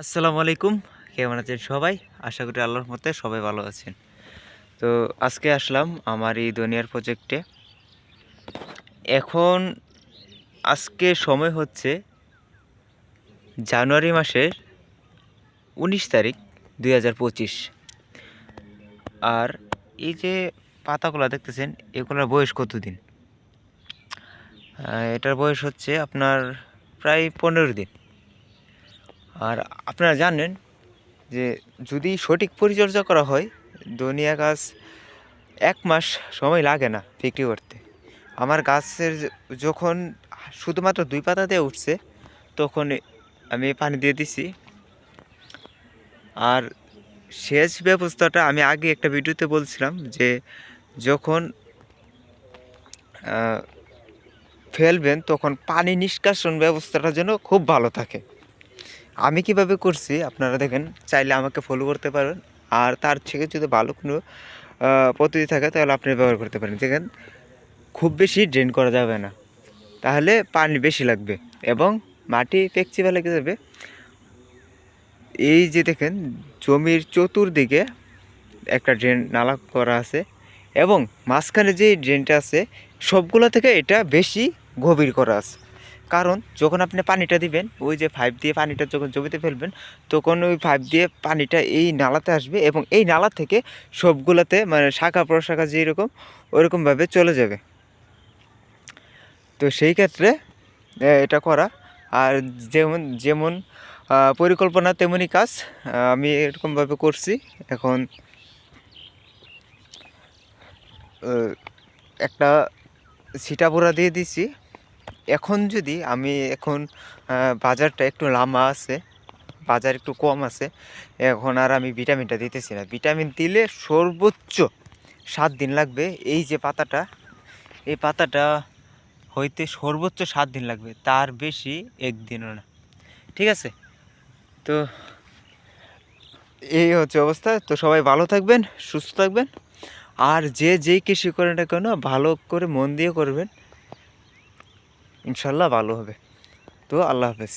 আসসালামু আলাইকুম। কেমন আছেন সবাই? আশা করি আল্লাহর মতে সবাই ভালো আছেন। তো আজকে আসলাম আমার এই দুনিয়ার প্রজেক্টে এখন আজকে সময় হচ্ছে জানুয়ারি মাসের উনিশ তারিখ দুই হাজার পঁচিশ। আর এই যে পাতাগুলো দেখতেছেন, এগুলোর বয়স কতদিন? এটার বয়স হচ্ছে আপনার প্রায় পনেরো দিন। আর আপনারা জানেন যে যদি সঠিক পরিচর্যা করা হয়, ধনিয়া গাছ এক মাস সময় লাগে না বিক্রি করতে। আমার গাছের যখন শুধুমাত্র দুই পাতা দিয়ে উঠছে, তখন আমি পানি দিয়ে দিছি। আর সেচ ব্যবস্থাটা আমি আগে একটা ভিডিওতে বলছিলাম যে যখন ফেলবেন তখন পানি নিষ্কাশন ব্যবস্থাটা যেন খুব ভালো থাকে। আমি কীভাবে করছি, আপনারা দেখেন, চাইলে আমাকে ফলো করতে পারেন। আর তার থেকে যদি ভালো কোনো পদ্ধতি থাকে, তাহলে আপনি ব্যবহার করতে পারেন। দেখেন, খুব বেশি ড্রেন করা যাবে না। তাহলে পানি বেশি লাগবে এবং মাটি পেকচি লেগে যাবে। এই যে দেখেন, জমির চতুর্দিকে একটা ড্রেন নালা করা আছে এবং মাঝখানে যে ড্রেনটা আছে, সবগুলো থেকে এটা বেশি গভীর করা আছে। কারণ যখন আপনি পানিটা দিবেন, ওই যে পাইপ দিয়ে পানিটা যখন জমিতে ফেলবেন, তখন ওই পাইপ দিয়ে পানিটা এই নালাতে আসবে এবং এই নালা থেকে সবগুলোতে মানে শাখা প্রশাখা যেরকম, ওরকমভাবে চলে যাবে। তো সেই ক্ষেত্রে এটা করা। আর যেমন যেমন পরিকল্পনা তেমনই কাজ। আমি এরকমভাবে করছি। এখন একটা সিটাপোড়া দিয়ে দিছি। এখন যদি আমি এখন বাজারটা একটু লামা আছে, বাজার একটু কম আছে, এখন আর আমি ভিটামিনটা দিতেছি না। ভিটামিন দিলে সর্বোচ্চ সাত দিন লাগবে। এই যে পাতাটা, এই পাতাটা হইতে সর্বোচ্চ সাত দিন লাগবে, তার বেশি একদিনও না। ঠিক আছে? তো এই হচ্ছে অবস্থা। তো সবাই ভালো থাকবেন, সুস্থ থাকবেন, আর যে যেই কৃষি করেন না কেন, ভালো করে মন দিয়ে করবেন। ইনশাল্লাহ ভালো হবে। তো আল্লাহ হাফেজ।